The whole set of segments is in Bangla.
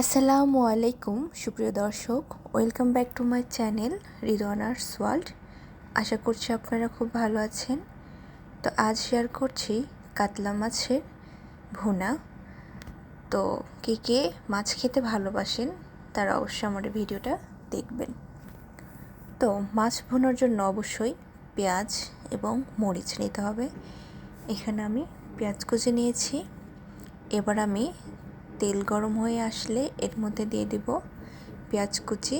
আসসালামু আলাইকুম, সুপ্রিয় দর্শক। Welcome back to my channel Ridwana's world আশা করছি আপনারা খুব ভালো আছেন। তো আজ শেয়ার করছি কাতলা মাছের ভুনা। তো কে কে মাছ খেতে ভালোবাসেন, তারা অবশ্যই আমার ভিডিওটা দেখবেন। তো মাছ ভুনার জন্য অবশ্যই পেঁয়াজ এবং মরিচ নিতে হবে। এখানে আমি পেঁয়াজ কুচি নিয়েছি। এবার আমি তেল গরম হয়ে আসলে এর মধ্যে দিয়ে দিব পেঁয়াজ কুচি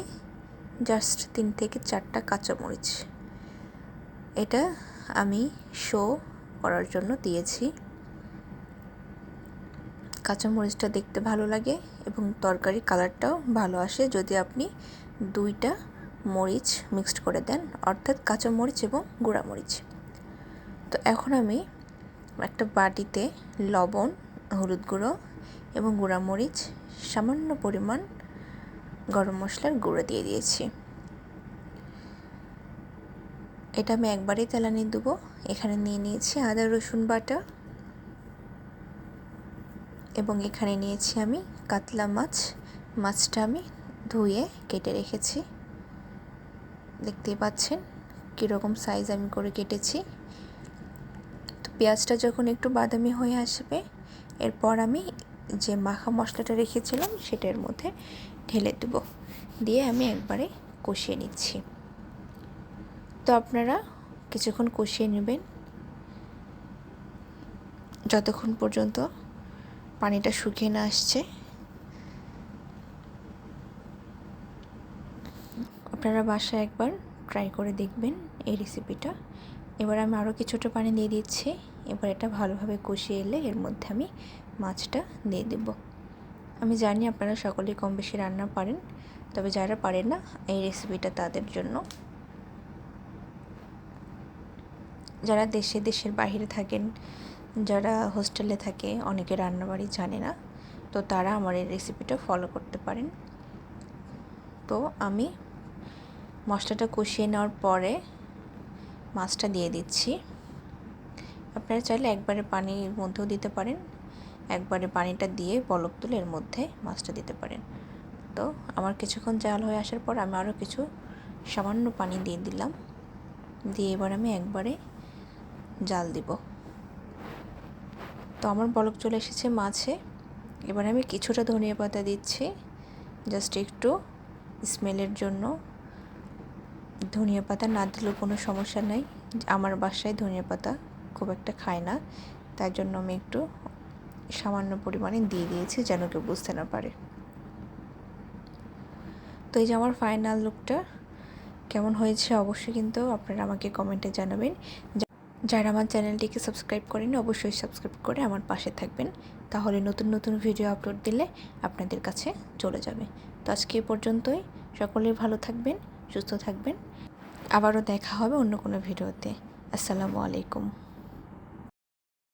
জাস্ট তিন থেকে চারটা কাঁচামরিচ। এটা আমি শো করার জন্য দিয়েছি। কাঁচামরিচটা দেখতে ভালো লাগে এবং তরকারি কালারটাও ভালো আসে যদি আপনি দুইটা মরিচ মিক্সড করে দেন, অর্থাৎ কাঁচামরিচ এবং গুঁড়ামরিচ। তো এখন আমি একটা বাটিতে লবণ হলুদ গুঁড়ো এবং গুঁড়া মরিচ সামান্য পরিমাণ গরম মশলার গুঁড়ো দিয়ে দিয়েছি। এটা আমি একবারেই তেলানি দেবো। এখানে নিয়ে নিয়েছি আদা, রসুন বাটা এবং এখানে নিয়েছি আমি কাতলা মাছ। মাছটা আমি ধুয়ে কেটে রেখেছি। দেখতেই পাচ্ছেন কীরকম সাইজ আমি করে কেটেছি। তো পেঁয়াজটা যখন একটু বাদামি হয়ে আসবে এরপর আমি যে মাখা মশলাটা রেখেছিলাম সেটার মধ্যে ঢেলে দেবো। দিয়ে আমি একবারে কষিয়ে নিচ্ছি। তো আপনারা কিছুক্ষণ কষিয়ে নেবেন। যতক্ষণ পর্যন্ত পানিটা শুকিয়ে না আসছে। আপনারা বাসায় একবার ট্রাই করে দেখবেন এই রেসিপিটা এবার আমি আরও কিছুটা পানি দিয়ে দিচ্ছি। এবার এটা ভালোভাবে কষিয়ে এলে এর মধ্যে আমি মাছটা দিয়ে দেব। আমি জানি আপনারা সকলেই কম বেশি রান্না পারেন, তবে যারা পারেন না, এই রেসিপিটা তাদের জন্য। যারা দেশে, দেশের বাহিরে থাকেন, যারা হোস্টেলে থাকে, অনেকে রান্নাবাড়ি জানে না, তো তারা আমার এই রেসিপিটা ফলো করতে পারেন। তো আমি মশলাটা কষিয়ে নেওয়ার পরে মাছটা দিয়ে দিচ্ছি। আপনারা চাইলে একবারে পানির মধ্যেও দিতে পারেন। একবারে পানিটা দিয়ে পলক তুলে এর মধ্যে মাছটা দিতে পারেন। তো আমার কিছুক্ষণ জাল হয়ে আসার পর আমি আরও কিছু সামান্য পানি দিয়ে দিলাম। দিয়ে এবার আমি একবারে জাল দিব। তো আমার বলক চলে এসেছে মাছে। এবার আমি কিছুটা ধনিয়া পাতা দিচ্ছি। জাস্ট একটু স্মেলের জন্য। ধনিয়া পাতা না দিলেও কোনো সমস্যা নেই। আমার বাসায় ধনিয়া পাতা খুব একটা খায় না। তার জন্য আমি একটু সামান্য পরিমাণে দিয়ে দিয়েছি যেন কেউ বুঝতে না পারে। তো এই যে আমার ফাইনাল লুকটা কেমন হয়েছে অবশ্যই কিন্তু আপনারা আমাকে কমেন্টে জানাবেন। যারা আমার চ্যানেলটিকে সাবস্ক্রাইব করেন অবশ্যই সাবস্ক্রাইব করে আমার পাশে থাকবেন। তাহলে নতুন নতুন ভিডিও আপলোড দিলে আপনাদের কাছে চলে যাবে। তো আজকে এ পর্যন্তই। সকলেই ভালো থাকবেন, সুস্থ থাকবেন। আবারও দেখা হবে অন্য কোনো ভিডিওতে আসসালামু আলাইকুম।